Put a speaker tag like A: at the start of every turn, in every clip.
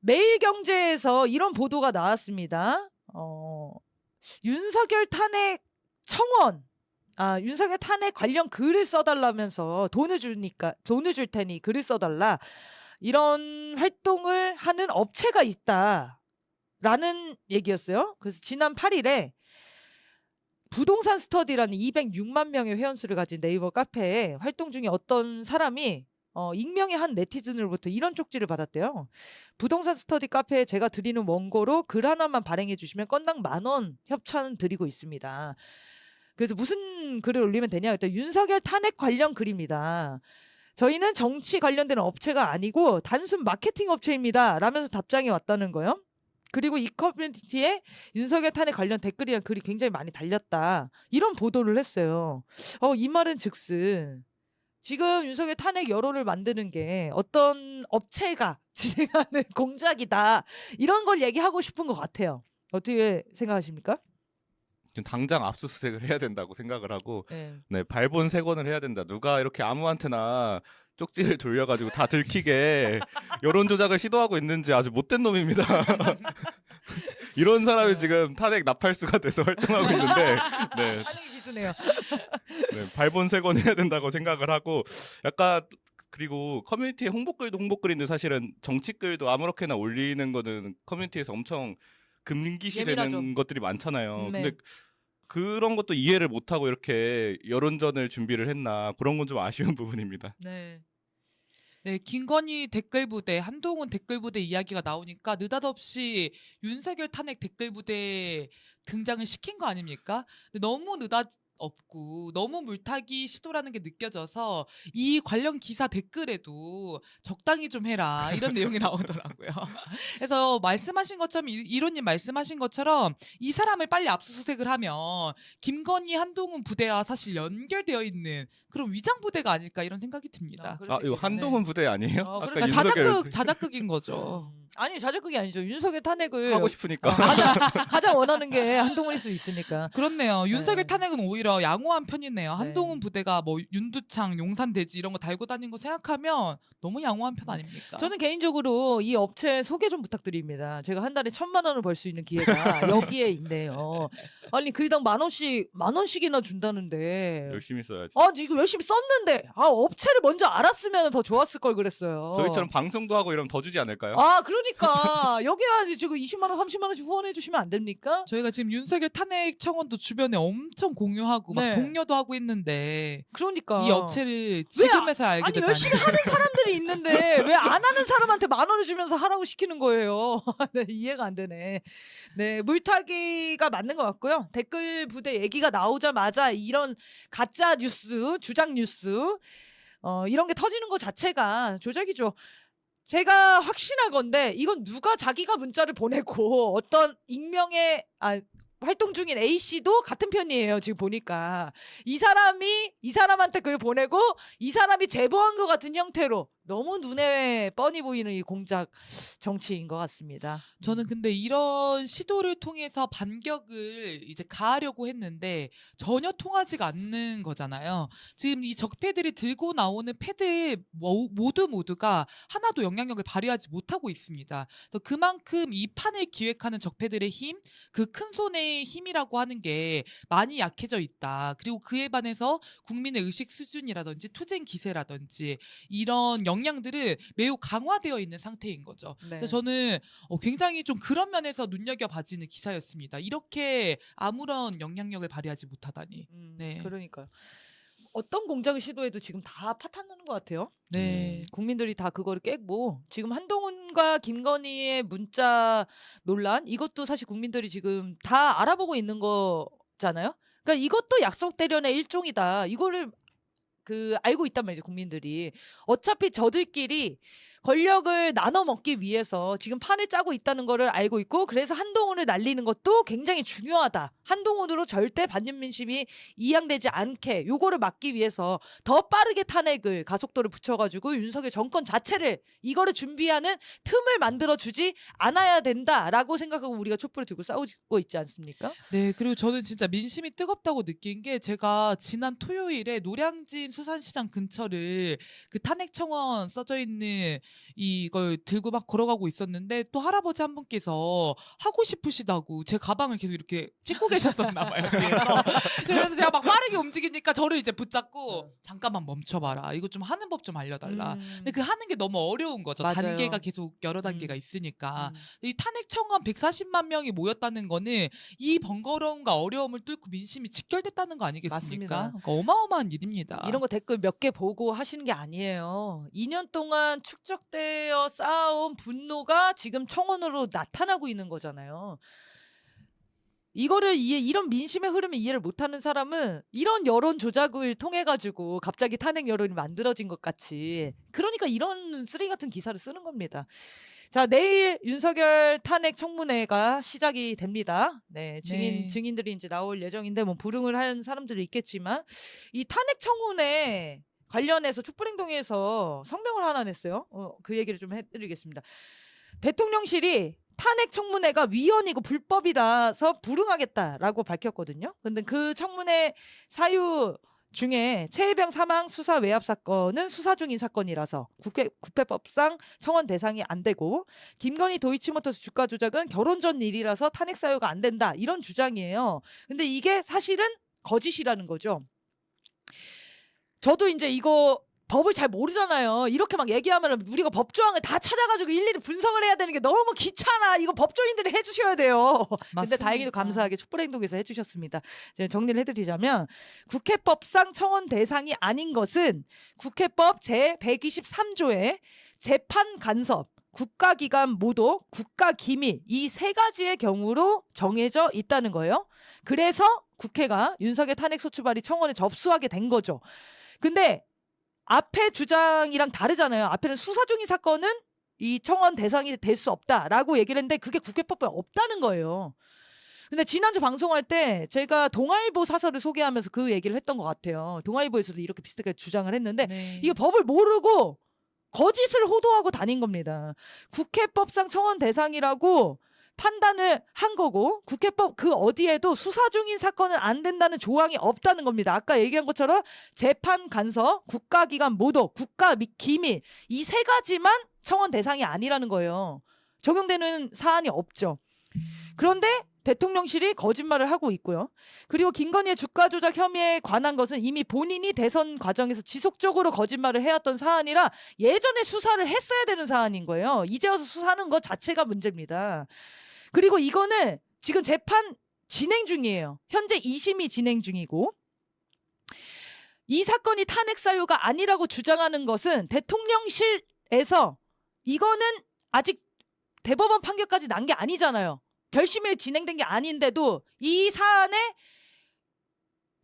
A: 매일경제에서 이런 보도가 나왔습니다. 어, 윤석열 탄핵 청원. 아, 윤석열 탄핵 관련 글을 써달라면서 돈을 주니까 돈을 줄 테니 글을 써달라 이런 활동을 하는 업체가 있다 라는 얘기였어요. 그래서 지난 8일에 부동산 스터디라는 206만 명의 회원수를 가진 네이버 카페에 활동 중에 어떤 사람이 어, 익명의 한 네티즌으로부터 이런 쪽지를 받았대요. 부동산 스터디 카페에 제가 드리는 원고로 글 하나만 발행해 주시면 건당 만 원 협찬 드리고 있습니다. 그래서 무슨 글을 올리면 되냐 했더니 윤석열 탄핵 관련 글입니다. 저희는 정치 관련된 업체가 아니고 단순 마케팅 업체입니다. 라면서 답장이 왔다는 거요. 그리고 이 커뮤니티에 윤석열 탄핵 관련 댓글이랑 글이 굉장히 많이 달렸다. 이런 보도를 했어요. 어, 이 말은 즉슨 지금 윤석열 탄핵 여론을 만드는 게 어떤 업체가 진행하는 공작이다. 이런 걸 얘기하고 싶은 것 같아요. 어떻게 생각하십니까?
B: 지금 당장 압수수색을 해야 된다고 생각을 하고
A: 네.
B: 네 발본 세 권을 해야 된다. 누가 이렇게 아무한테나 쪽지를 돌려가지고 다 들키게 여론 조작을 시도하고 있는지 아주 못된 놈입니다. 이런 사람이 지금 탄핵 나팔수가 돼서 활동하고 있는데 네,
A: 반응이 기수네요.
B: 네, 발본 세권 해야 된다고 생각을 하고 약간 그리고 커뮤니티에 홍보글도 홍보글인데 사실은 정치글도 아무렇게나 올리는 거는 커뮤니티에서 엄청 금기시되는
A: 예민하죠.
B: 것들이 많잖아요.
A: 네.
B: 근데 그런 것도 이해를 못하고 이렇게 여론전을 준비를 했나 그런 건 좀 아쉬운 부분입니다.
A: 네.
C: 네, 김건희 댓글 부대, 한동훈 댓글 부대 이야기가 나오니까 느닷없이 윤석열 탄핵 댓글 부대 등장을 시킨 거 아닙니까? 너무 느닷 없고 너무 물타기 시도라는 게 느껴져서 이 관련 기사 댓글에도 적당히 좀 해라 이런 내용이 나오더라고요. 그래서 말씀하신 것처럼 이- 이론님 말씀하신 것처럼 이 사람을 빨리 압수수색을 하면 김건희 한동훈 부대와 사실 연결되어 있는 그런 위장 부대가 아닐까 이런 생각이 듭니다.
A: 아수
B: 이거. 한동훈 부대 아니에요?
A: 어,
B: 아까
A: 그래서
C: 그러니까
B: 윤석열
C: 자작극 자작극인 거죠.
A: 음. 아니 자작극이 아니죠. 윤석열 탄핵을
B: 하고 싶으니까
A: 어, 가장, 가장 원하는 게 한동훈일 수 있으니까.
C: 그렇네요. 윤석열
A: 네.
C: 탄핵은 오히려 양호한 편이네요.
A: 네.
C: 한동훈 부대가 뭐 윤두창, 용산대지 이런 거 달고 다닌 거 생각하면 너무 양호한 편 아닙니까?
A: 저는 개인적으로 이 업체 소개 좀 부탁드립니다. 제가 한 달에 천만 원을 벌 수 있는 기회가 여기에 있네요. 아니 글당 만 원씩 만 원씩이나 준다는데.
B: 열심히 써야지.
A: 아 지금 열심히 썼는데 아 업체를 먼저 알았으면 더 좋았을 걸 그랬어요.
B: 저희처럼 방송도 하고 이러면 더 주지 않을까요?
A: 아 그러니 까 여기가 지금 20만 원, 30만 원씩 후원해 주시면 안 됩니까?
C: 저희가 지금 윤석열 탄핵 청원도 주변에 엄청 공유하고 막
A: 네.
C: 독려도 하고 있는데
A: 그러니까
C: 이 업체를 지금에서 알게
A: 아니
C: 되다니.
A: 열심히 하는 사람들이 있는데 왜 안 하는 사람한테 만 원을 주면서 하라고 시키는 거예요? 네, 이해가 안 되네. 네, 물타기가 맞는 것 같고요. 댓글 부대 얘기가 나오자마자 이런 가짜 뉴스, 주장 뉴스, 어, 이런 게 터지는 것 자체가 조작이죠. 제가 확신할 건데 이건 누가 자기가 문자를 보내고 어떤 익명의 아 활동 중인 A 씨도 같은 편이에요. 지금 보니까 이 사람이 이 사람한테 글 보내고 이 사람이 제보한 것 같은 형태로 너무 눈에 뻔히 보이는 이 공작 정치인 것 같습니다.
C: 저는 근데 이런 시도를 통해서 반격을 이제 가하려고 했는데 전혀 통하지가 않는 거잖아요. 지금 이 적패들이 들고 나오는 패들 모- 모두 모두가 하나도 영향력을 발휘하지 못하고 있습니다. 그래서 그만큼 이 판을 기획하는 적패들의 힘, 그 큰 손의 힘이라고 하는 게 많이 약해져 있다. 그리고 그에 반해서 국민의 의식 수준이라든지 투쟁 기세라든지 이런 역량들은 매우 강화되어 있는 상태인 거죠.
A: 네.
C: 그래서 저는 어, 굉장히 좀 그런 면에서 눈여겨 봐지는 기사였습니다. 이렇게 아무런 영향력을 발휘하지 못하다니.
A: 음,
C: 네.
A: 그러니까요. 어떤 공작을 시도해도 지금 다 파탄나는 것 같아요.
C: 네.
A: 음, 국민들이 다 그거를 깨고 지금 한동훈과 김건희의 문자 논란 이것도 사실 국민들이 지금 다 알아보고 있는 거잖아요. 그러니까 이것도 약속 대련의 일종이다. 이거를 그 알고 있단 말이죠 국민들이. 어차피 저들끼리 권력을 나눠 먹기 위해서 지금 판을 짜고 있다는 거를 알고 있고 그래서 한동훈을 날리는 것도 굉장히 중요하다. 한동훈으로 절대 반윤 민 심이 이양되지 않게 요거를 막기 위해서 더 빠르게 탄핵을 가속도를 붙여가지고 윤석열 정권 자체를 이거를 준비하는 틈을 만들어 주지 않아야 된다라고 생각하고 우리가 촛불을 들고 싸우고 있지 않습니까?
C: 네, 그리고 저는 진짜 민심이 뜨겁다고 느낀 게 제가 지난 토요일에 노량진 수산시장 근처를 그 탄핵 청원 써져 있는 이걸 들고 막 걸어가고 있었는데 또 할아버지 한 분께서 하고 싶으시다고 제 가방을 계속 이렇게 찍고 계셨었나 봐요. 뒤에서. 그래서 제가 막 빠르게 움직이니까 저를 이제 붙잡고 잠깐만 멈춰봐라. 이거 좀 하는 법 좀 알려달라.
A: 음.
C: 근데 그 하는 게 너무 어려운 거죠.
A: 맞아요.
C: 단계가 계속 여러 단계가
A: 음.
C: 있으니까.
A: 음.
C: 이 탄핵 청원 140만 명이 모였다는 거는 이 번거로움과 어려움을 뚫고 민심이 직결됐다는 거 아니겠습니까?
A: 맞습니다.
C: 그러니까 어마어마한 일입니다.
A: 이런 거 댓글 몇 개 보고 하시는 게 아니에요. 2년 동안 축적 되어 쌓아온 분노가 지금 청원으로 나타나고 있는 거잖아요. 이거를 이해, 이런 민심의 흐름을 이해를 못하는 사람은 이런 여론 조작을 통해 가지고 갑자기 탄핵 여론이 만들어진 것 같이 그러니까 이런 쓰레기 같은 기사를 쓰는 겁니다. 자 내일 윤석열 탄핵 청문회가 시작이 됩니다. 네 증인
C: 네.
A: 증인들이 이제 나올 예정인데 뭐 불응을 하는 사람들도 있겠지만 이 탄핵 청문회 관련해서 촛불행동에서 성명을 하나 냈어요. 어, 그 얘기를 좀 해드리겠습니다. 대통령실이 탄핵 청문회가 위헌이고 불법이라서 불응하겠다라고 밝혔거든요. 근데 그 청문회 사유 중에 최혜병 사망 수사 외압 사건은 수사 중인 사건이라서 국회 국회법상 청원 대상이 안 되고 김건희 도이치모터스 주가 조작은 결혼 전 일이라서 탄핵 사유가 안 된다 이런 주장이에요. 근데 이게 사실은 거짓이라는 거죠. 저도 이제 이거 법을 잘 모르잖아요. 이렇게 막 얘기하면 우리가 법 조항을 다 찾아가지고 일일이 분석을 해야 되는 게 너무 귀찮아. 이거 법조인들이 해주셔야 돼요. 근데
C: 맞습니다.
A: 다행히도 감사하게 촛불행동에서 해주셨습니다. 이제 정리를 해드리자면 국회법상 청원 대상이 아닌 것은 국회법 제 123조의 재판 간섭, 국가기관 모독, 국가기밀 이 세 가지의 경우로 정해져 있다는 거예요. 그래서 국회가 윤석열 탄핵 소추발이 청원에 접수하게 된 거죠. 근데 앞에 주장이랑 다르잖아요. 앞에는 수사 중인 사건은 이 청원 대상이 될 수 없다라고 얘기를 했는데 그게 국회법에 없다는 거예요. 근데 지난주 방송할 때 제가 동아일보 사설을 소개하면서 그 얘기를 했던 것 같아요. 동아일보에서도 이렇게 비슷하게 주장을 했는데
C: 네.
A: 이게 법을 모르고 거짓을 호도하고 다닌 겁니다. 국회법상 청원 대상이라고 판단을 한 거고 국회법 그 어디에도 수사 중인 사건은 안 된다는 조항이 없다는 겁니다. 아까 얘기한 것처럼 재판 간섭, 국가기관 모독, 국가 미- 기밀 이 세 가지만 청원 대상이 아니라는 거예요. 적용되는 사안이 없죠. 그런데 대통령실이 거짓말을 하고 있고요. 그리고 김건희의 주가 조작 혐의에 관한 것은 이미 본인이 대선 과정에서 지속적으로 거짓말을 해왔던 사안이라 예전에 수사를 했어야 되는 사안인 거예요. 이제 와서 수사하는 것 자체가 문제입니다. 그리고 이거는 지금 재판 진행 중이에요. 현재 2심이 진행 중이고 이 사건이 탄핵 사유가 아니라고 주장하는 것은 대통령실에서 이거는 아직 대법원 판결까지 난 게 아니잖아요. 결심이 진행된 게 아닌데도 이 사안에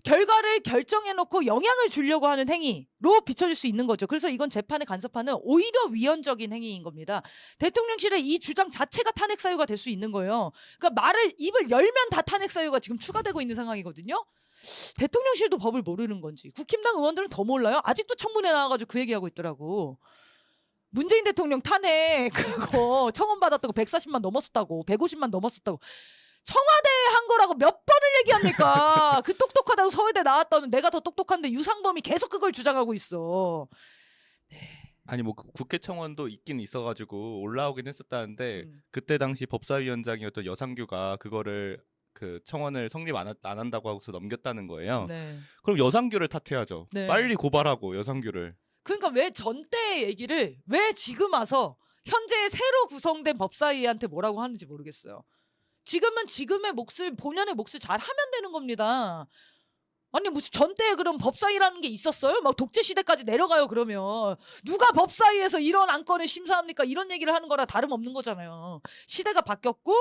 A: 결과를 결정해놓고 영향을 주려고 하는 행위로 비춰질 수 있는 거죠. 그래서 이건 재판에 간섭하는 오히려 위헌적인 행위인 겁니다. 대통령실의 이 주장 자체가 탄핵 사유가 될 수 있는 거예요. 그러니까 말을 입을 열면 다 탄핵 사유가 지금 추가되고 있는 상황이거든요. 대통령실도 법을 모르는 건지 국힘당 의원들은 더 몰라요. 아직도 청문회 나와가지고 그 얘기하고 있더라고. 문재인 대통령 탄핵 그거 청원 받았다고 140만 넘었었다고 150만 넘었었다고 청와대에 한 거라고 몇 번을 얘기합니까? 그 똑똑하다고 서울대 나왔다는 내가 더 똑똑한데 유상범이 계속 그걸 주장하고 있어.
B: 아니 뭐 그 국회 청원도 있긴 있어가지고 올라오긴 했었다는데
A: 음.
B: 그때 당시 법사위원장이었던 여상규가 그거를 그 청원을 성립 안, 하- 안 한다고 하고서 넘겼다는 거예요.
A: 네.
B: 그럼 여상규를 탓해야죠.
A: 네.
B: 빨리 고발하고 여상규를.
A: 그러니까 왜 전때 얘기를 왜 지금 와서 현재 새로 구성된 법사위한테 뭐라고 하는지 모르겠어요. 지금은 지금의 몫을 본연의 몫을 잘 하면 되는 겁니다. 아니 무슨 전때에 그럼 법사위라는 게 있었어요? 막 독재 시대까지 내려가요 그러면 누가 법사위에서 이런 안건을 심사합니까? 이런 얘기를 하는 거랑 다름없는 거잖아요. 시대가 바뀌었고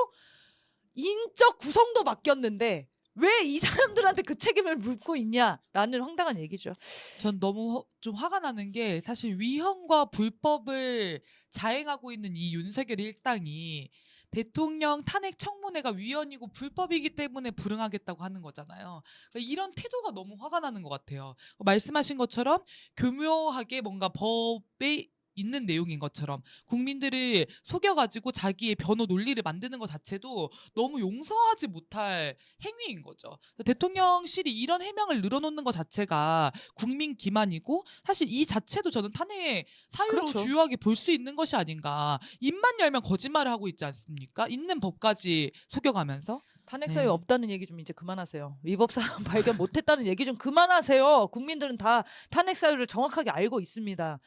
A: 인적 구성도 바뀌었는데 왜 이 사람들한테 그 책임을 묻고 있냐라는 황당한 얘기죠.
C: 전 너무 허- 좀 화가 나는 게 사실 위헌과 불법을 자행하고 있는 이 윤석열 일당이 대통령 탄핵 청문회가 위헌이고 불법이기 때문에 불응하겠다고 하는 거잖아요. 그러니까 이런 태도가 너무 화가 나는 것 같아요. 말씀하신 것처럼 교묘하게 뭔가 법의 있는 내용인 것처럼 국민들을 속여가지고 자기의 변호 논리를 만드는 것 자체도 너무 용서하지 못할 행위인 거죠. 대통령실이 이런 해명을 늘어놓는 것 자체가 국민 기만이고 사실 이 자체도 저는 탄핵의 사유로
A: 그렇죠.
C: 주요하게 볼 수 있는 것이 아닌가. 입만 열면 거짓말을 하고 있지 않습니까? 있는 법까지 속여가면서.
A: 탄핵
C: 네.
A: 사유 없다는 얘기 좀 이제 그만하세요. 위법 사안 발견 못했다는 얘기 좀 그만하세요. 국민들은 다 탄핵 사유를 정확하게 알고 있습니다.